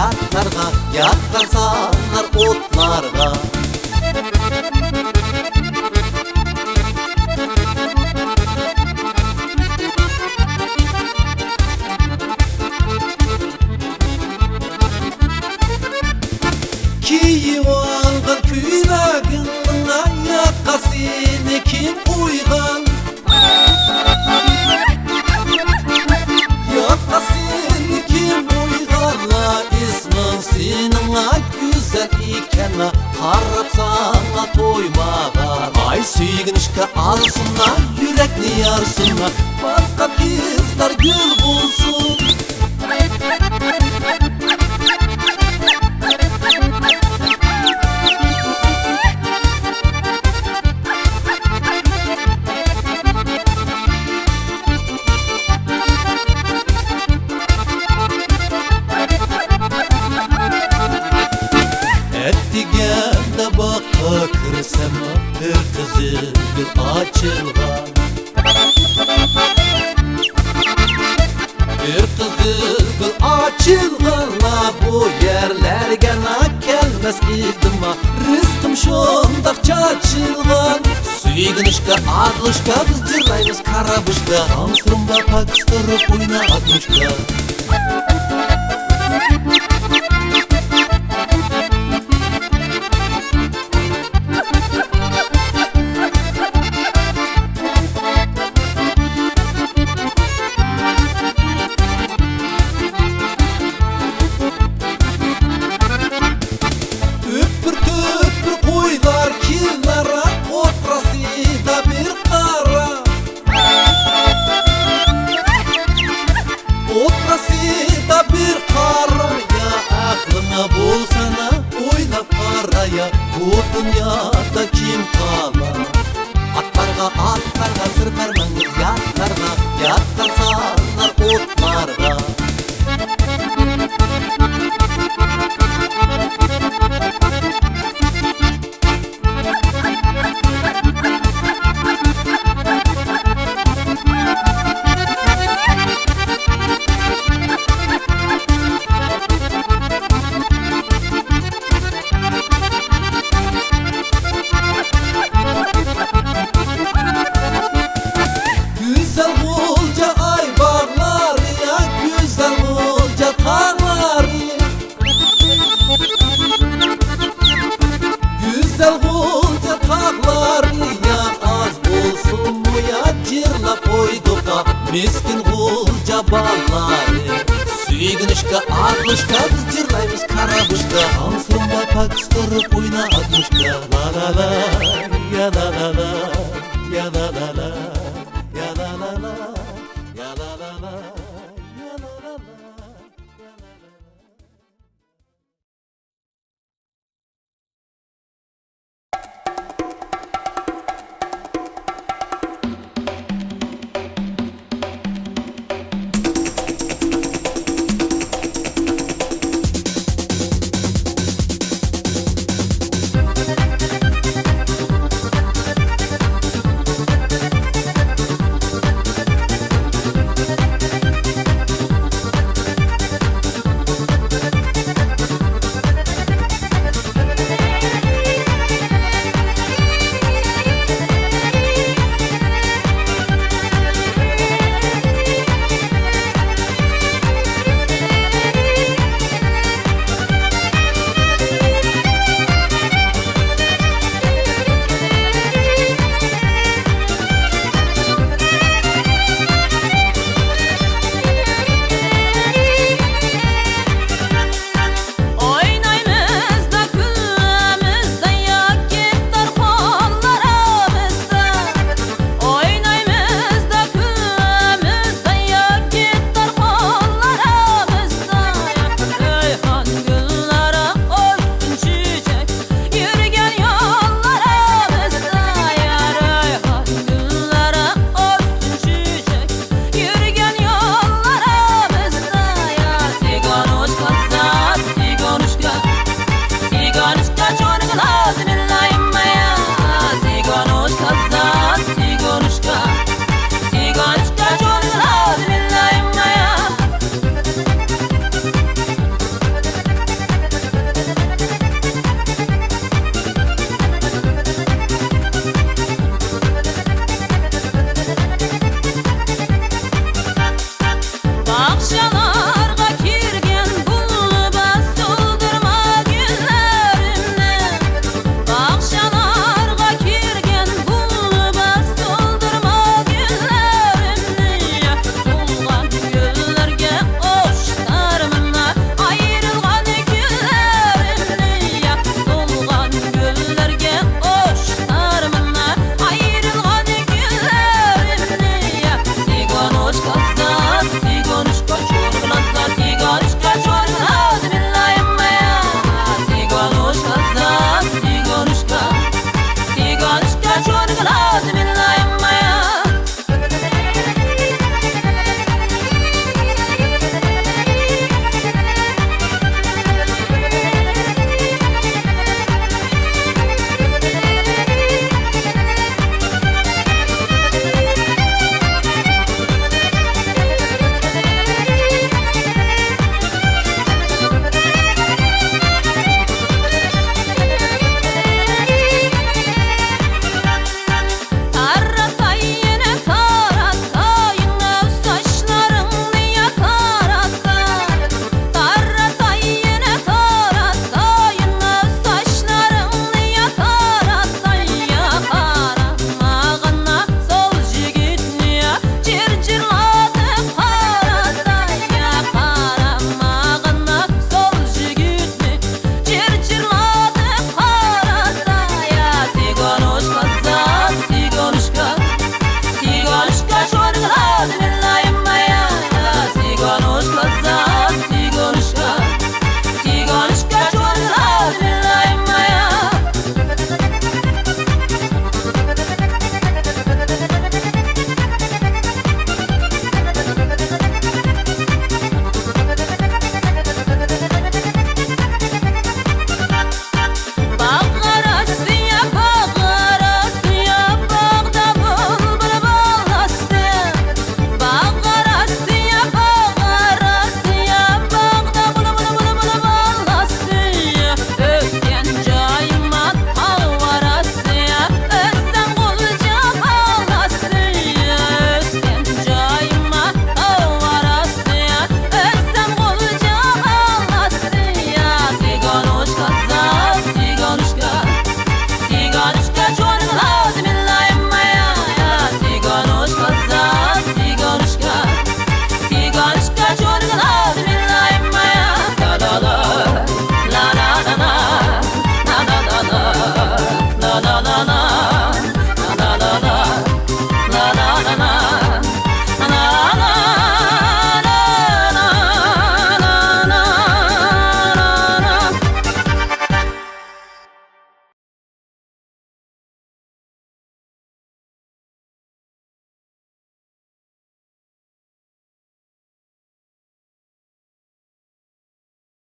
Yatlarga, yatlar salar otlarga ikena Harapsana toymaga Ay suyginishka alsinlar yurakni yorsinlar Basqa qizlar gul Ettigende bakka kırsam bir kızı bir açılgan Bir kızı bir açılganla bu yerlerge na gelmez idim ha Rızkım şondak çaçılgan Süygünüşka adlışka biz cırlaymiz karabışka Amstrumda pakstırıp oyna atmışka aklına bulsana Oynap paraya. Bu dünyada kim kala? Atlarga atlarga sır vermeniz Yatlarga yatlarsanlar otlarga Мескін қол жабалары Сүйгінішкі ақмышқа Біз жырлаймыз қарабышқа Алсырма пәкіс тұрып ойна атмышқа Ла-ла-ла.